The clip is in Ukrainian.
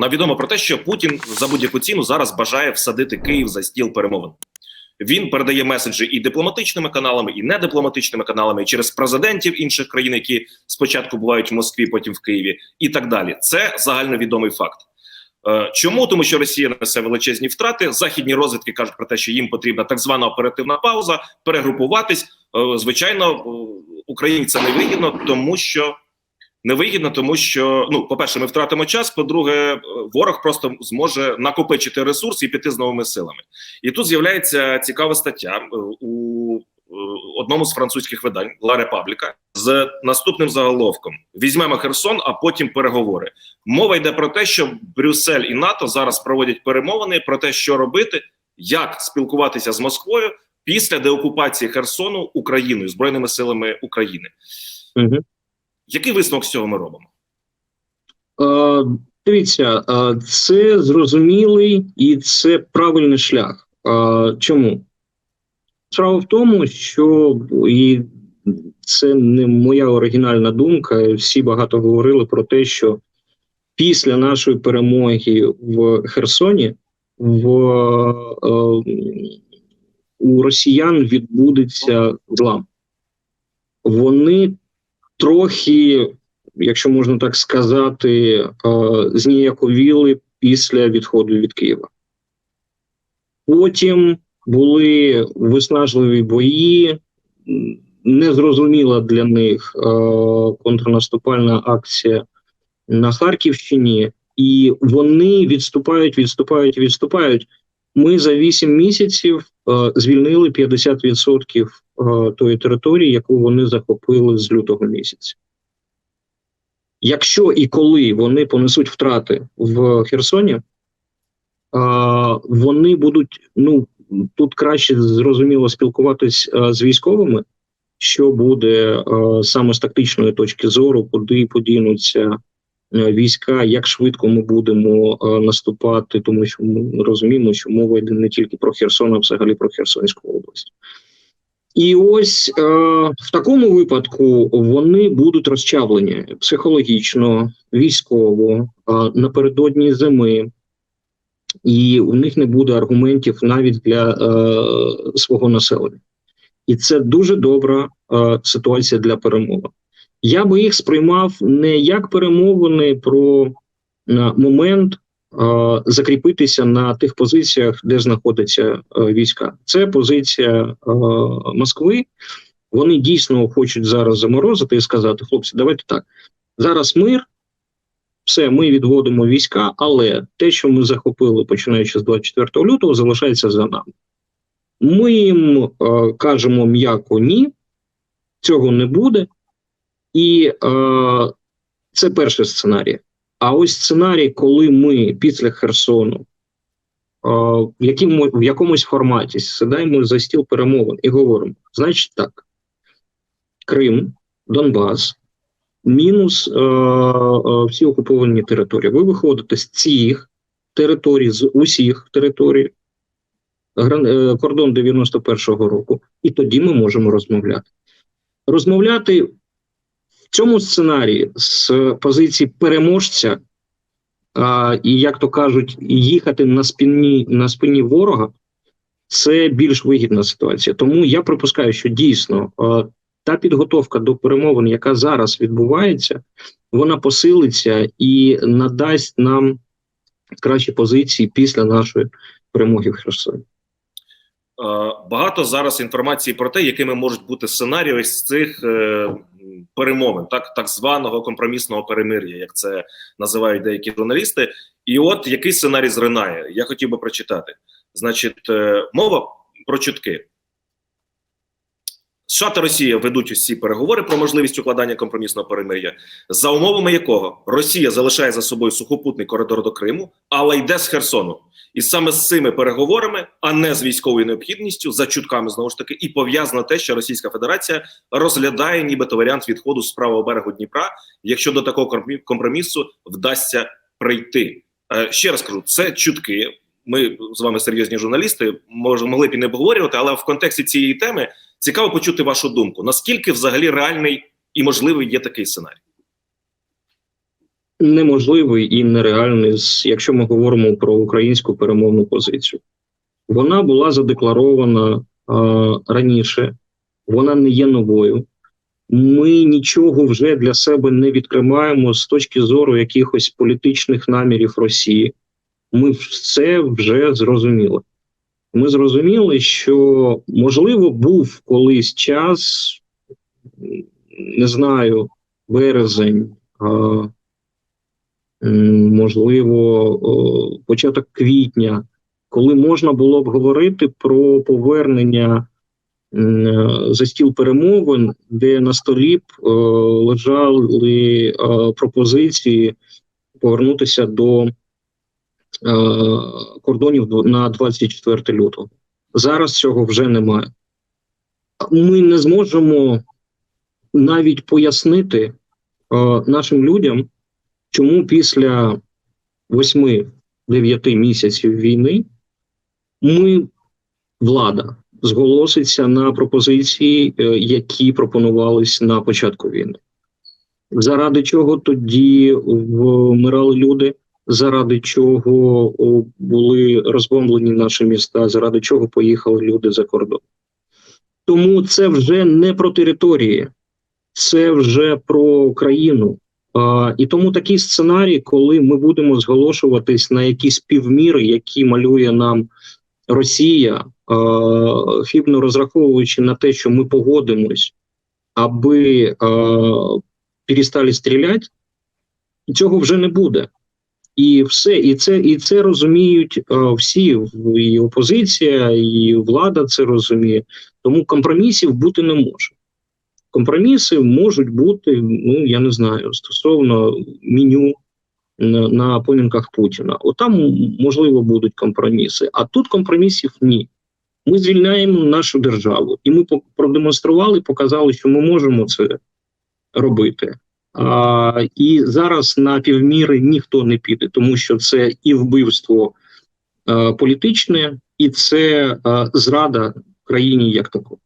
Нам відомо про те, що Путін за будь-яку ціну зараз бажає всадити Київ за стіл перемовин. Він передає меседжі і дипломатичними каналами, і недипломатичними каналами, і через президентів інших країн, які спочатку бувають в Москві, потім в Києві, і так далі. Це загальновідомий факт. Е, Чому тому, що Росія несе величезні втрати? Західні розвідки кажуть про те, що їм потрібна так звана оперативна пауза, перегрупуватись. Е, Звичайно, е, Україні це не вигідно, тому що невигідно, тому що ну, по-перше, ми втратимо час. По-друге, е, ворог просто зможе накопичити ресурс і піти з новими силами. І тут з'являється цікава стаття е, у е, одному з французьких видань La Repubblica з наступним заголовком: візьмемо Херсон, а потім переговори. Мова йде про те, що Брюссель і НАТО зараз проводять перемовини про те, що робити, як спілкуватися з Москвою після деокупації Херсону Україною збройними силами України. Угу. Який висновок з цього ми робимо? Е, дивіться, е, це зрозумілий і це правильний шлях. Е, чому? Справа в тому, що і це не моя оригінальна думка. Всі багато говорили про те, що після нашої перемоги в Херсоні в, е, у росіян відбудеться злам. Вони трохи, якщо можна так сказати, е, зніяковіли після відходу від Києва. Потім були виснажливі бої, незрозуміла для них е, контрнаступальна акція на Харківщині, і вони відступають, відступають, відступають. Ми за 8 місяців е, звільнили 50% е, тої території, яку вони захопили з лютого місяця. Якщо і коли вони понесуть втрати в Херсоні, е, вони будуть ну тут краще зрозуміло спілкуватись е, з військовими, що буде е, саме з тактичної точки зору, куди подінуться е, війська, як швидко ми будемо е, наступати, тому що ми розуміємо, що мова йде не тільки про Херсон, а взагалі про Херсонську область. І ось е, в такому випадку вони будуть розчавлені психологічно, військово е, напередодні зими, і у них не буде аргументів навіть для е, свого населення. І це дуже добра е, ситуація для перемови. Я би їх сприймав не як перемовини про е, момент закріпитися на тих позиціях, де знаходяться е, війська. Це позиція е, Москви. Вони дійсно хочуть зараз заморозити і сказати: хлопці, давайте так. Зараз мир, все, ми відводимо війська, але те, що ми захопили, починаючи з 24 лютого, залишається за нами. Ми їм е, кажемо м'яко ні, цього не буде. І е, це перший сценарій. А ось сценарій, коли ми після Херсону в, якому, в якомусь форматі сідаємо за стіл перемовин і говоримо: значить так, Крим, Донбас, мінус е, е, всі окуповані території. Ви виходите з цих територій, з усіх територій, е, кордон 91-го року, і тоді ми можемо розмовляти. Розмовляти цьому сценарії з позиції переможця, а, і, як то кажуть, їхати на спині, на спині ворога. Це більш вигідна ситуація. Тому я припускаю, що дійсно е, та підготовка до перемовин, яка зараз відбувається, вона посилиться і надасть нам кращі позиції після нашої перемоги в Херсоні. Багато зараз інформації про те, якими можуть бути сценарії ось цих е, перемовин, так так званого компромісного перемир'я, як це називають деякі журналісти. І от який сценарій зринає, я хотів би прочитати. Значить, е, мова про чутки. США та Росія ведуть усі переговори про можливість укладання компромісного перемир'я, за умовами якого Росія залишає за собою сухопутний коридор до Криму, але йде з Херсону. І саме з цими переговорами, а не з військовою необхідністю, за чутками знову ж таки, і пов'язано те, що Російська Федерація розглядає нібито варіант відходу з правого берегу Дніпра, якщо до такого компромісу вдасться прийти. Е, ще раз кажу, це чутки. Ми з вами серйозні журналісти, може могли б і не обговорювати, але в контексті цієї теми цікаво почути вашу думку. Наскільки взагалі реальний і можливий є такий сценарій? неможливий і нереальний, якщо ми говоримо про українську перемовну позицію. Вона була задекларована е, раніше, вона не є новою. Ми нічого вже для себе не відкриваємо з точки зору якихось політичних намірів Росії. Ми все вже зрозуміли. Ми зрозуміли, що можливо був колись час, не знаю, березень, а, можливо, початок квітня, коли можна було б говорити про повернення за стіл перемовин, де на столі б лежали пропозиції повернутися до кордонів на 24 лютого. Зараз цього вже немає. Ми не зможемо навіть пояснити е, нашим людям, чому після 8-9 місяців війни ми, влада, зголоситься на пропозиції, е, які пропонувались на початку війни. Заради чого тоді вмирали люди, заради чого були розбомблені наші міста, заради чого поїхали люди за кордон. Тому це вже не про території, це вже про країну. А, і тому такий сценарій, коли ми будемо зголошуватись на якісь півміри, які малює нам Росія, е, хибно розраховуючи на те, що ми погодимось, аби е, перестали стріляти, цього вже не буде. І все, і це, і це розуміють е, всі, і опозиція, і влада це розуміє. Тому компромісів бути не може. Компроміси можуть бути, ну я не знаю, стосовно меню на, на помінках Путіна. Отам можливо будуть компроміси, а тут компромісів ні. Ми звільняємо нашу державу, і ми продемонстрували, показали, що ми можемо це робити. А, і зараз на півміри ніхто не піде, тому що це і вбивство е, політичне, і це е, зрада країні як такої.